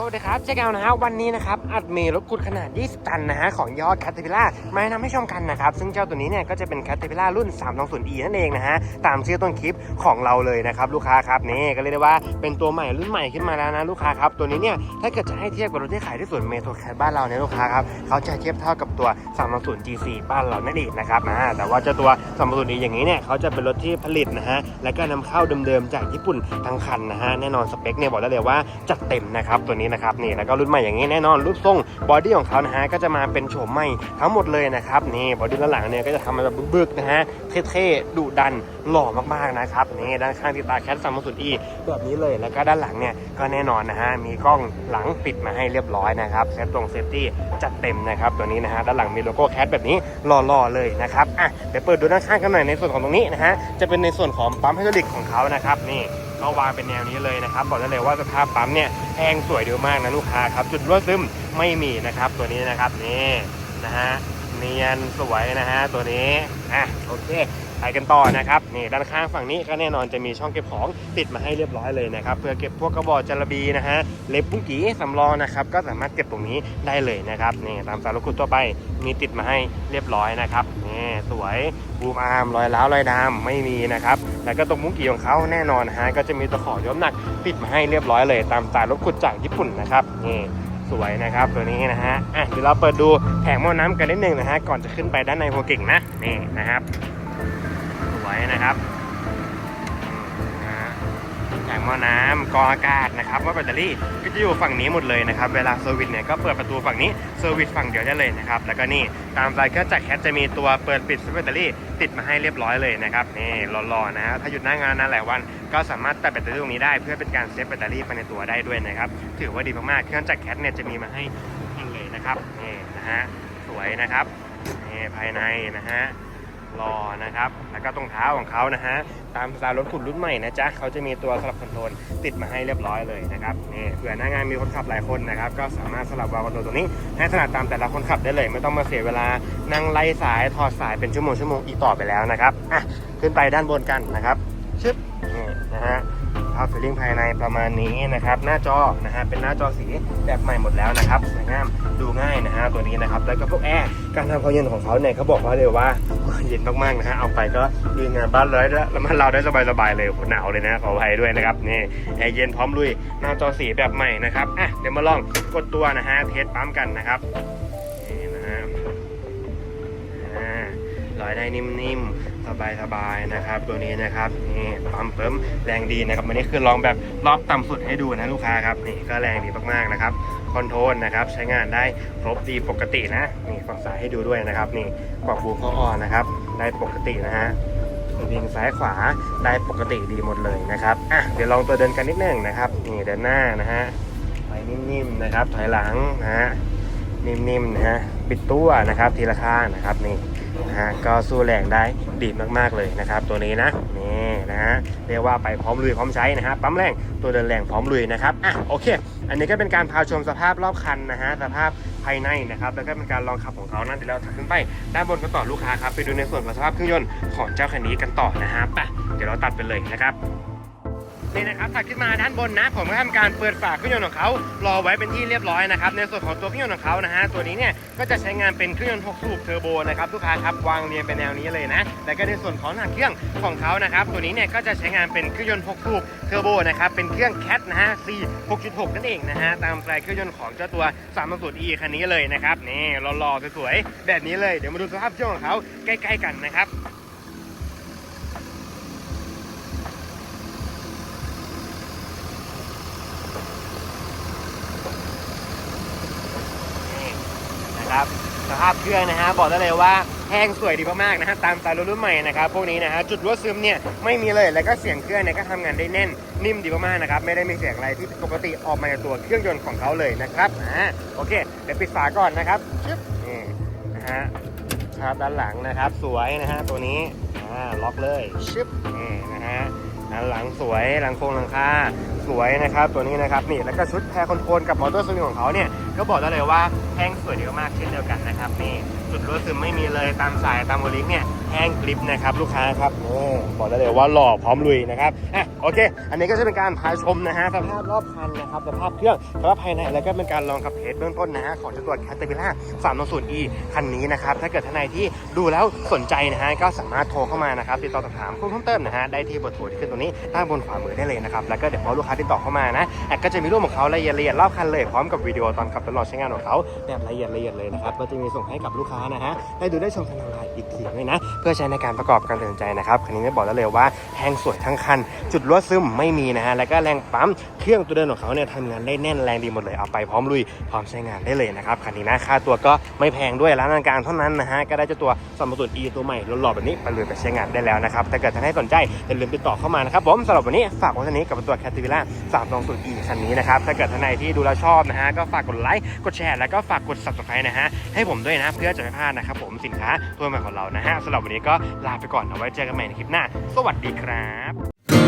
สวัสดีครับเจ๊แกวนะฮะวันนี้นะครับอัดเมลรถขุดขนาด 20 ตันนะฮะของยอดแคทเทอร์ล่ามาแนะนำให้ชมกันนะครับ ซึ่งเจ้าตัวนี้เนี่ยก็จะเป็นแคทเทอร์ล่ารุ่น 320e นั่นเองนะฮะตามชื่อต้นคลิปของเราเลยนะครับ ลูกค้าครับนี่ก็เรียกได้ว่าเป็นตัวใหม่รุ่นใหม่ขึ้นมาแล้วนะลูกค้าครับ ตัวนี้เนี่ยถ้าเกิดจะให้เทียบกับรถที่ขายที่ศูนเมโทรแคทบ้านเราเนี่ยลูกค้าครับเขาจะเทียบเท่ากับตัว 320 G4 บ้านเรานั่นเองนะครับอ่าแต่ว่าเจ้าตัว 320e อย่างนี้เนี่ยเขาจะเป็นรถที่ผลิตนะฮะและก็นำเข้าเดิมๆจากญี่ปุ่นทั้งคันนะฮะแน่นอนสเปคเนี่ยบอกได้เลยว่าจัดเต็มนะครับตัวนี้นะครับนี่แล้วก็รุ่นใหม่อย่างนี้แน่นอนรูปทรงบอดี้ของเขานะฮะก็จะมาเป็นโฉมใหม่ทั้งหมดเลยนะครับนี่บอดี้ด้านหลังเนี่ยก็จะทำมาแบบบึกๆนะฮะเท่ๆดุดันหล่อมากๆนะครับนี่ด้านข้างติดตาแคท 320e แบบนี้เลยแล้วก็ด้านหลังเนี่ยก็แน่นอนนะฮะมีกล้องหลังปิดมาให้เรียบร้อยนะครับเซตตรงเซฟตี้จัดเต็มนะครับตัวนี้นะฮะด้านหลังมีโลโก้แคทแบบนี้หล่อๆเลยนะครับอะเดี๋ยวเปิดดูด้านข้างกันหน่อยในส่วนของตรงนี้นะฮะจะเป็นในส่วนของปั๊มไฮดรอลิกของเขานะครับนี่ ก็วางเป็นแนวนี้เลยนะครับบอกได้เลยว่าสภาพปั๊มเนี่ยแห้งสวยดีมากนะลูกค้าครับ จุดรั่วซึมไม่มีนะครับตัวนี้นะครับนี่นะฮะ เนียนสวยนะฮะตัวนี้อะโอเคไปกันต่อนะครับนี่ด้านข้างฝั่งนี้ก็แน่นอนจะมีช่องเก็บของติดมาให้เรียบร้อยเลยนะครับเพื่อเก็บพวกกระบอกจระบีนะฮะเล็บปุ้งกีสำรองนะครับก็สามารถเก็บตรงนี้ได้เลยนะครับนี่ตามสารรถขุดทั่วไปมีติดมาให้เรียบร้อยนะครับนี่สวยบูมอาร์มรอยร้าวรอยดำไม่มีนะครับแล้วก็ตรงมุ้งกี่ของเขาแน่นอนฮะก็จะมีตะขอยมหนักปิดมาให้เรียบร้อยเลย ตามสไตล์รถขุดจากญี่ปุ่นนะครับนี่ สวยนะครับตัวนี้นะฮะอะเดี๋ยวเราเปิดดูแผงหม้อน้ำกันนิดนึงนะฮะก่อนจะขึ้นไปด้านในหัวเก่งนะนี่นะครับ สวยนะครับ แผงหม้อน้ำกองอากาศนะครับว่าแบตเตอรี่ก็จะอยู่ฝั่งนี้หมดเลยนะครับ เวลาเซอร์วิสเนี่ยก็เปิดประตูฝั่งนี้เซอร์วิสฝั่งเดียวได้เลยนะครับ แล้วก็นี่ตามสายเครื่องจักรแคทจะมีตัวเปิดปิดแบตเตอรี่ติดมาให้เรียบร้อยเลยนะครับนี่รอๆนะฮะถ้าหยุดหน้างานนานหลายวัน ก็สามารถตัดแบตเตอรี่ตรงนี้ได้ เพื่อเป็นการเซฟแบตเตอรี่ไปในตัวได้ด้วยนะครับถือว่าดีมากๆเครื่องจักรแคทเนี่ยจะมีมาให้ทุกที่เลยนะครับนี่นะฮะสวยนะครับนี่ภายในนะฮะ รอนะครับ แล้วก็ตรงเท้าของเขานะฮะ ตามสไตล์รถขุดรุ่นใหม่นะจ๊ะเขาจะมีตัวสลับคอนโทรลติดมาให้เรียบร้อยเลยนะครับนี่เผื่อหน้างานมีคนขับหลายคนนะครับ ก็สามารถสลับวาล์วคอนโทรลตัวนี้ ให้ถนัดตามแต่ละคนขับได้เลย ไม่ต้องมาเสียเวลานั่งไล่สายถอดสายเป็นชั่วโมงชั่วโมงอีกต่อไปแล้วนะครับอะขึ้นไปด้านบนกันนะครับชึบนี่นะฮะ ภาพฟีลลิ่งภายในประมาณนี้นะครับ หน้าจอนะฮะเป็นหน้าจอสีแบบใหม่หมดแล้วนะครับสวยงามดูง่ายนะฮะตัวนี้นะครับแล้วก็พวกแอร์การทำความเย็นของเขาเนี่ยเขาบอกว่าเลยว่าเย็นมากๆนะฮะเอาไปก็ยืนงานบ้านเลยแล้วมันเราได้สบายๆเลยหหนาวเลยนะขออภัยด้วยนะครับนี่แอร์เย็นพร้อมลุยหน้าจอสีแบบใหม่นะครับอะเดี๋ยวมาลองกดตัวนะฮะเทสปั๊มกันนะครับนี่นะฮะอ่าลอยได้นิ่มๆ สบายๆนะครับ ตัวนี้นะครับนี่ปั๊มเพิ่มแรงดีนะครับวันนี้คือลองแบบรอบต่ำสุดให้ดูนะลูกค้าครับนี่ก็แรงดีมากๆนะครับคอนโทรลนะครับใช้งานได้ครบดีปกตินะนี่ฝั่งซ้ายให้ดูด้วยนะครับนี่กรอบบูเข้าออนนะครับได้ปกตินะฮะวิ่งซ้ายขวาได้ปกติดีหมดเลยนะครับอะเดี๋ยวลองตัวเดินกันนิดนึงนะครับนี่เดินหน้านะฮะไปนิ่มๆนะครับถอยหลังนะฮะนิ่มๆนะฮะปิดตัวนะครับทีละข้างนะครับนี่ นะฮะก็สู้แรงได้ดีมากๆเลยนะครับ ตัวนี้นะนี่นะฮะเรียกว่าไปพร้อมลุยพร้อมใช้นะฮะปั๊มแรงตัวเดินแรงพร้อมลุยนะครับอะโอเค อันนี้ก็เป็นการพาชมสภาพรอบคันนะฮะสภาพภายในนะครับแล้วก็เป็นการลองขับของเขานั่นเดี๋ยวเราถัดขึ้นไปด้านบนกันต่อลูกค้าครับไปดูในส่วนของสภาพเครื่องยนต์ของเจ้าคันนี้กันต่อนะฮะไปเดี๋ยวเราตัดไปเลยนะครับ นี่นะครับถัดขึ้นมาด้านบนนะ ผมก็ทำการเปิดฝาเครื่องยนต์ของเขารอไว้เป็นที่เรียบร้อยนะครับในส่วนของตัวเครื่องยนต์ของเขานะฮะตัวนี้เนี่ยก็จะใช้งานเป็นเครื่องยนต์6สูบเทอร์โบนะครับลูกค้าครับวางเรียงเป็นแนวนี้เลยนะแล้วก็ในส่วนของหน้าเครื่องของเขานะครับตัวนี้เนี่ยก็จะใช้งานเป็นเครื่องยนต์6สูบเทอร์โบนะครับเป็นเครื่องแคทนะฮะ C 6.6 นั่นเองนะฮะตามสไตล์เครื่องยนต์ของเจ้าตัว3 0 e คันนี้เลยนะครับนี่หล่อๆสวยๆแบบนี้เลยเดี๋ยวมาดูสภาพเครื่องของเขาใกล้ ๆ กันนะครับ นี่ นะครับ สภาพเครื่องนะฮะบอกได้เลยว่าแห้งสวยดีมากๆนะฮะตามสไตล์รถรุ่นใหม่นะครับพวกนี้นะฮะจุดรั่วซึมเนี่ยไม่มีเลยแล้วก็เสียงเครื่องเนี่ยก็ทำงานได้แน่นนิ่มดีมากๆนะครับไม่ได้มีเสียงอะไรที่ปกติออกมาจากตัวเครื่องยนต์ของเขาเลยนะครับอ่าโอเคเดี๋ยวปิดฝาก่อนนะครับชึบนี่นะฮะชาร์ปด้านหลังนะครับสวยนะฮะตัวนี้อ่าล็อกเลยชึบนี่นะฮะด้านหลังสวยหลังโครงหลังคาสวยนะครับตัวนี้นะครับนี่แล้วก็ชุดแพรคอนโทรลกับมอเตอร์สวิงของเขาเนี่ย ก็บอกได้เลยว่าแห้งสวยเยอะมากเช่นเดียวกันนะครับนี่ จุดรั่วซึมไม่มีเลยตามสายตามโมลิงเนี่ยแห้งกริบนะครับลูกค้าครับนี่บอกได้เลยว่าหล่อพร้อมลุยนะครับอะโอเค อันนี้ก็จะเป็นการพาชมนะฮะสภาพรอบคันนะครับสภาพเครื่องสภาพภายในแล้วก็เป็นการลองขับเทสเบื้องต้นนะฮะของเจ้าตัว Caterpillar 320e คันนี้นะครับถ้าเกิดท่านใดที่ดูแล้วสนใจนะฮะก็สามารถโทรเข้ามานะครับติดต่อสอบถามเพิ่มเติมนะฮะได้ที่เบอร์โทรที่ขึ้นตรงนี้ด้านบนขวามือได้เลยนะครับแล้วก็เดี๋ยวพอลูกค้าติดต่อเข้ามานะแอดก็จะมีรูปของเขาละเอียดละเอียดรอบคันเลยพร้อมกับวิดีโอตอนขับตลอดใช้งานของเขาแบบละเอียดละเอียดเลยนะครับก็จะมีส่งให้กับลูกค้านะฮะได้ดูได้ชมทางออนไลน์อีกทีด้วยนะ เพื่อใช้ในการประกอบการตัดสินใจนะครับคันนี้ไม่บอกแล้วเลยว่าแห้งสวยทั้งคัน จุดรั่วซึมไม่มีนะฮะแล้วก็แรงปั๊มเครื่องตัวเดินของเขาเนี่ยทำงานได้แน่นแรงดีหมดเลยเอาไปพร้อมลุยพร้อมใช้งานได้เลยนะครับคันนี้นะค่าตัวก็ไม่แพงด้วยร้านนาฬิการเท่านั้นนะฮะก็ได้เจ้าตัวสมส่วน E ตัวใหม่หล่อๆแบบนี้ไปเลยไปใช้งานได้แล้วนะครับถ้าเกิดท่านให้สนใจอย่าลืมติดต่อเข้ามานะครับผมสำหรับวันนี้ฝากไว้เท่านี้กับตัว Caterpillar 320 E คันนี้นะครับถ้าเกิดท่านใดที่ดูแล้วชอบนะฮะก็ฝากกดไลค์กดแชร์แล้วก็ฝากกด subscribe นะฮะให้ผมด้วยนะเพื่อจะไม่พลาดนะครับผมสินค้าตัวใหม่ของเรานะฮะสำหรับวันนี้ก็ลาไปก่อนเอาไว้เจอกันใหม่ในคลิปหน้า สวัสดีครับ